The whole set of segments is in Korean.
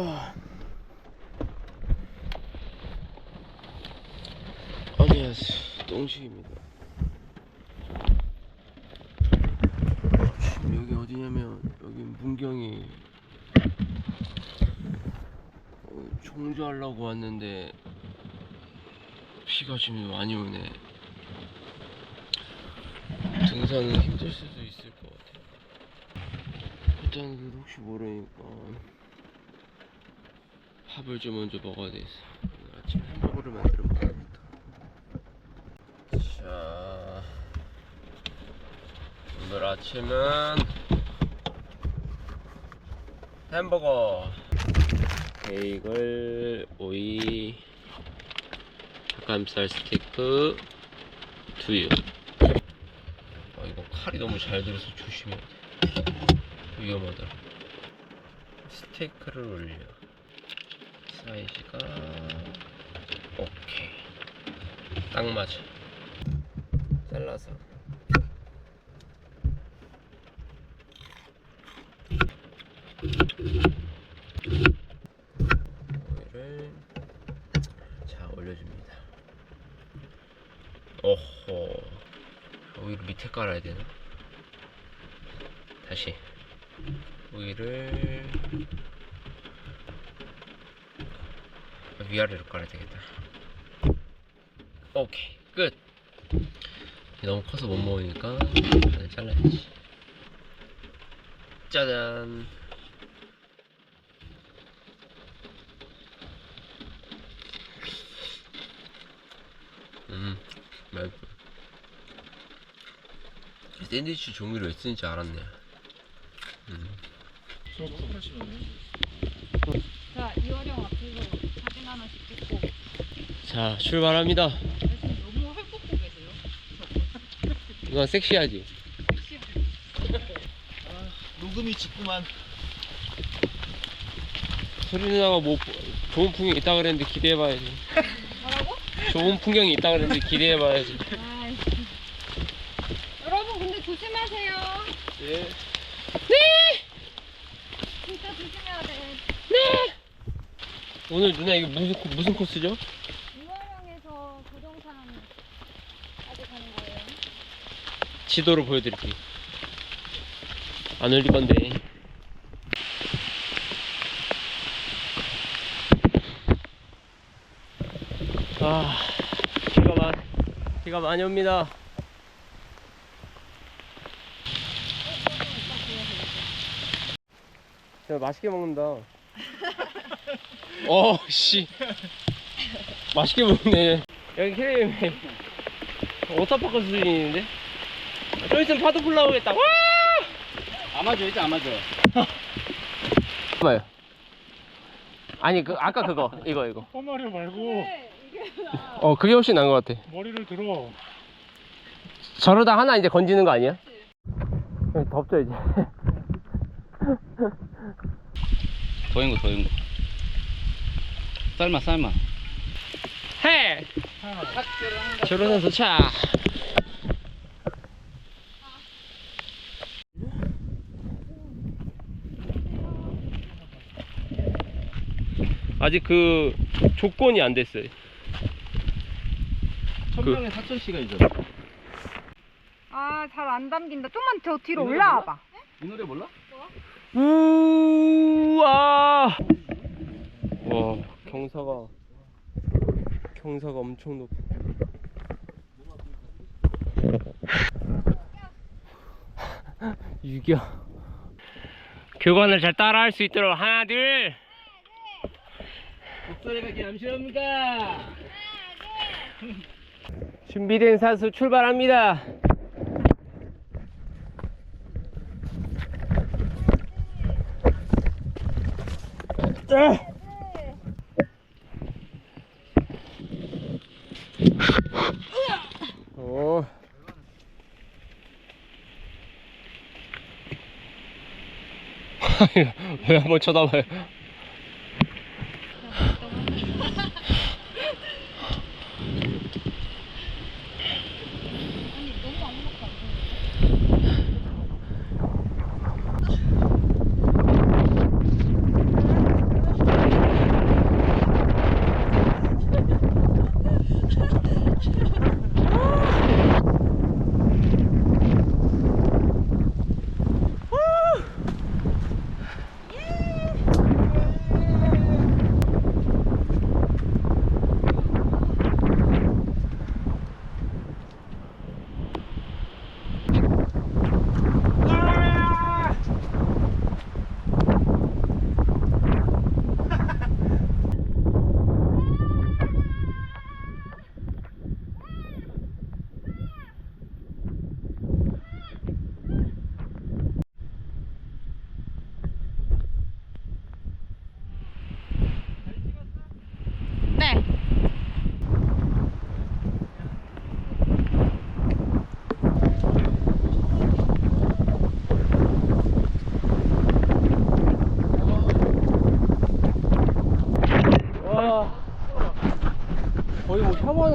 어. 안녕하세요. 똥식입니다. 지금 여기 어디냐면 여기 문경이 어, 청주하려고 왔는데 비가 지금 많이 오네. 등산은 힘들 수도 있을 것 같아. 일단 그래도 혹시 모르니까 밥을 좀 먼저 먹어야 되겠어. 오늘 아침 햄버거를 만들어 먹어야겠다. 자, 오늘 아침은 햄버거, 베이글, 오이, 닭가슴살 스테이크, 두유. 아 이거 칼이 너무 잘 들어서 조심해야 돼. 위험하다. 스테이크를 올려. 사이즈가 오케이. 딱 맞아. 잘라서. 오이를 자 올려줍니다. 오호. 오이를 밑에 깔아야 되나? 다시 오이를 위아래로 깔아야 되겠다. 오케이 끝. 너무 커서 못 먹으니까 잘라야지. 짜잔. 음, 맛있어. 샌드위치 종류를 왜 쓰는지 알았네. 음. 자, 이화령 앞에서 사진 하나씩 찍고 자, 출발합니다. 너무 헐벗고 계세요. 이건 섹시하지? 녹음이 짙구만. 소리 누나가 뭐 좋은 풍경이 있다 그랬는데 기대해봐야지. 뭐라고? 좋은 풍경이 있다 그랬는데 기대해봐야지. 아이씨. 여러분 근데 조심하세요. 예. 진짜 조심해야 돼. 오늘 누나 이거 무슨 코- 무슨 코스죠? 이화령에서 고정산 까지 가는 거예요. 지도로 보여드릴게요. 안 올릴 건데. 아, 비가 많, 비가 많이 옵니다. 야, 맛있게 먹는다. 어, 씨. 맛있게 먹네. 여기 캐리님 워터파크 수준인데? 좀 있으면 파도 풀 나오겠다. 와! 아마존 있지 아마존. 봐요. 아니 그 아까 그거 이거 이거. 뻔마려 말고 네, 어 그게 훨씬 나은 것 같아. 머리를 들어. 저러다 하나 이제 건지는 거 아니야? 네, 덥죠 이제. 더인 거 더인 거. 삶아 삶아. 해. 저러는 도착. 아직 그 조건이 안 됐어요. 천명의 사천 시간이죠. 아, 잘 안 담긴다. 좀만 더 뒤로 올라와 봐. 이 노래 몰라? 우와. 와 경사가 경사가 엄청 높아. 유교. 교관을 잘 따라할 수 있도록 하나 둘. 목소리가 감시합니까? 준비된 사수 출발합니다. 오. 왜 한번 쳐다봐요? 아니, 너무 아무것도 안 보여.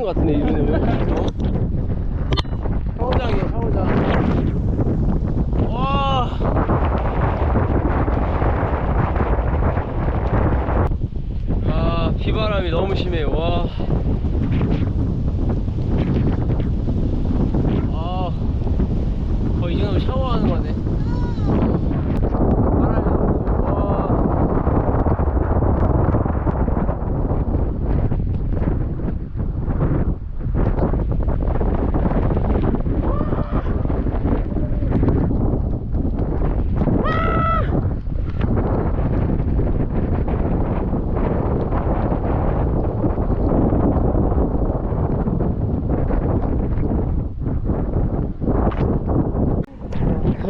것 같은데 이분은 어? 샤워장이야 샤워장 와 아, 비바람이 너무 심해요. 와. 아, 거의 이 정도면 샤워하는 거네. 바람이 너무 와.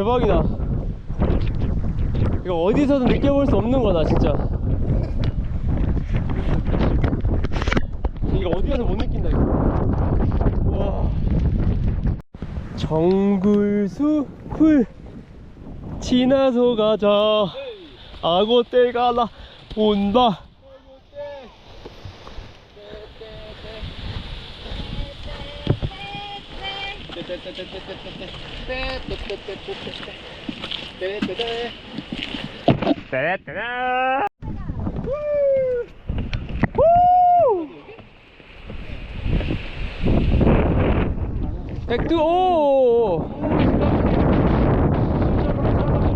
대박이다. 이거 어디서도 느껴볼 수 없는 거다, 진짜. 이거 어디 가서 못 느낀다, 이거. 와. 정글숲을 지나서 가자. 때가 나 온다. 따라따라. 오!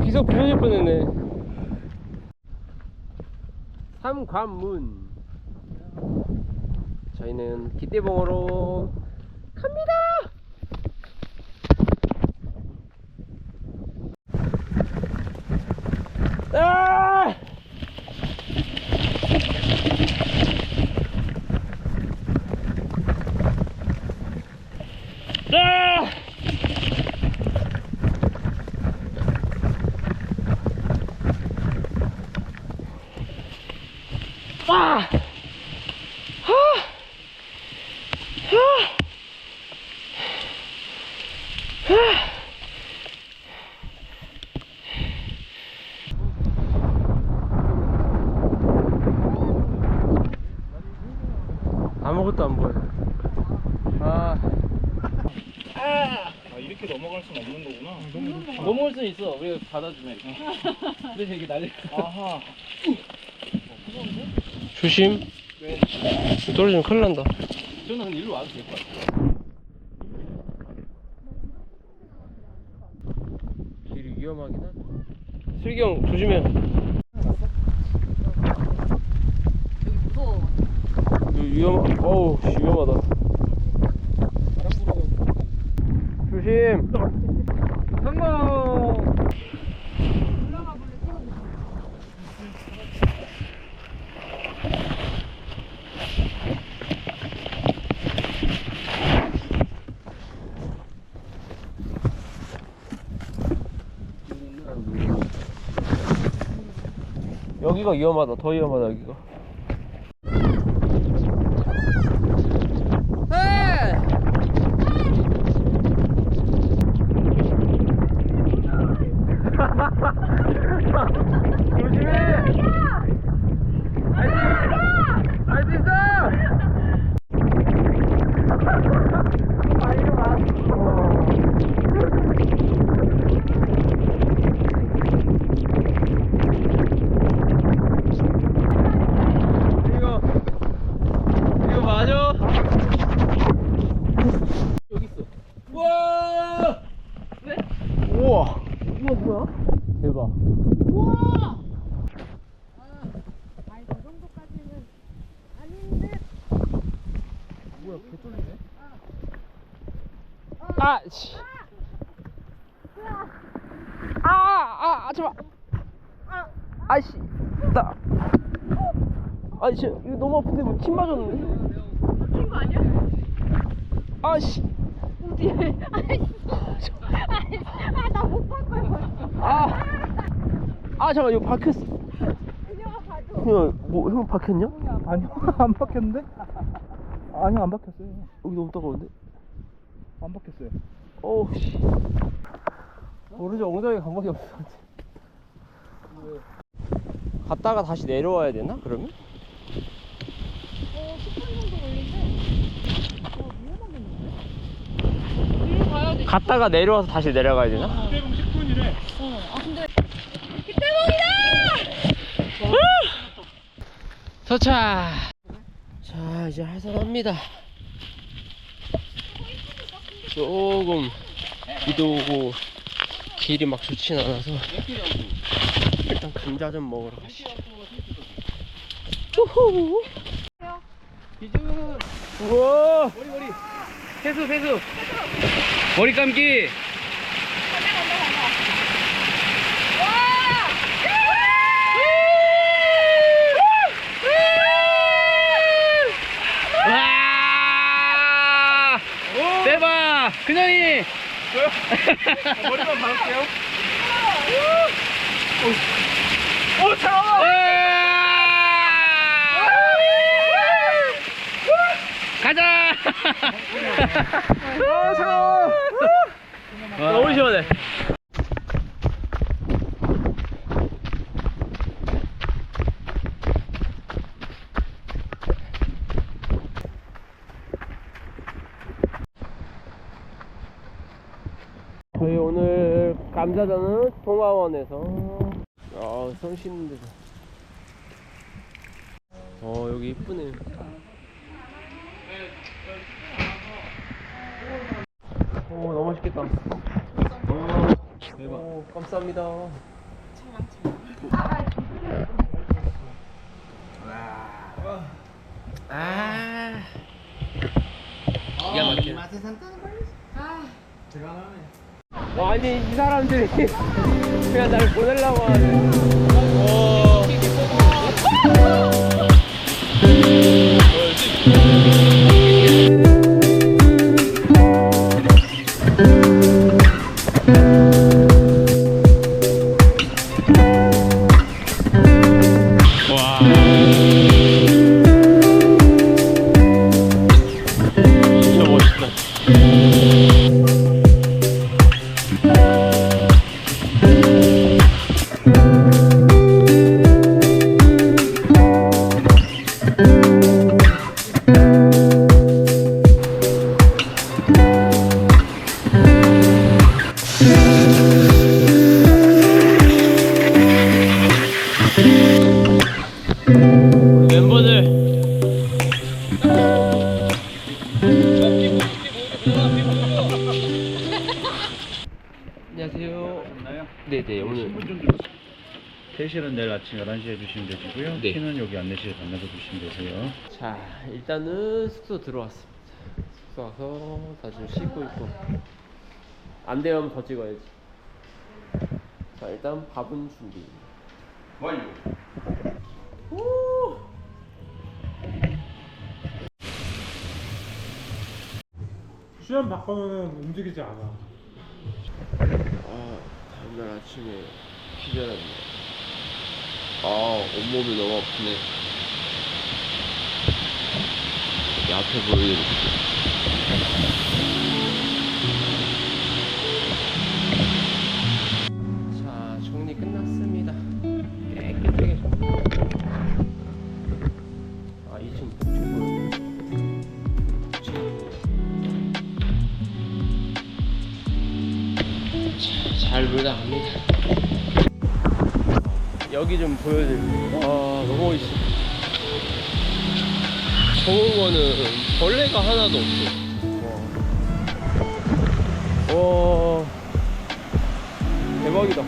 비석 부서질 뻔했네. 삼관문. 저희는 기대봉으로 갑니다. 아! 아무것도 안 보여. 아, 아 이렇게 넘어갈 수는 없는 거구나. 넘어올 수 있어. 우리가 받아주면 이렇게. 근데 되게 난리. 아하. 조심. 떨어지면 큰일 난다. 저는 근데 일로 와도 될 것 같아. 길이 위험하긴 하다. 슬경 조심해. 여기 무서워. 이거 위험. 어우 씨, 위험하다. 조심. 여기가 위험하다. 더 위험하다 여기가. 조심해! 할수 있어! 이거 이거 맞아? 여기 있어. 우와! 왜? 우와! 우와 뭐야? 대박. 우와! 아니 저 정도까지는 아닌데. 뭐야 개쫄리네. 아, 씨. 아, 아, 아, 잠깐. 아이씨, 나. 아이씨, 이거 너무 아픈데 뭐 침 맞았는데. 친거 아니야? 아 씨, 어디? 아이씨. 아이씨. 아 나 못 봤어요. 아, 아 잠깐 이거 박혔어. 그냥 가져. 형, 뭐형 박혔냐? 아니요 안 박혔는데? 아니요 안 박혔어요. 여기 너무 따가운데. 안 박혔어요. 어우 씨. 오른쪽 엉덩이 감각이 없어. 갔다가 다시 내려와야 되나? 그러면? 어 10분 정도 걸린대. 가야 돼. 갔다가 내려와서 다시 내려가야 되나? 어. 아 근데 도착! 자, 이제 하산합니다. 조금 비도 오고 길이 막 좋진 않아서 일단 감자 좀 먹으러 가시죠. 우후! 우와 머리 머리 세수 세수 머리 감기 대박 그냥이 머리만 박을게요. 오! 차가워 가자! 아, 차가워. 너무 시원해. 저희 오늘 감자전은 동화원에서. 아, 손 씻는 데서 어 여기 이쁘네. 오 너무 맛있겠다. 대박. 오, 감사합니다 아 기가 막혀 와, 아니 이 사람들이 그냥 날 보내려고 하네. 주시면 되시고요. 네. 키는 여기 안내실에 담아서 주시면 되세요. 자 일단은 숙소 들어왔습니다. 숙소 와서 다시 씻고 있고 안 되면 더 찍어야지. 자 일단 밥은 준비. 완료. 시간 바꿔놓으면 움직이지 않아. 아 다음날 아침에 기절했네. 아 온몸이 너무 아프네. 여기 앞에 보여드릴게요. 자 정리 끝났습니다. 깨끗하게. 아 2층 복층 잘 놀다 갑니다. 여기 좀 보여드릴게요. 아, 너무 멋있어. 좋은 거는 벌레가 하나도 없어. 와. 와. 대박이다.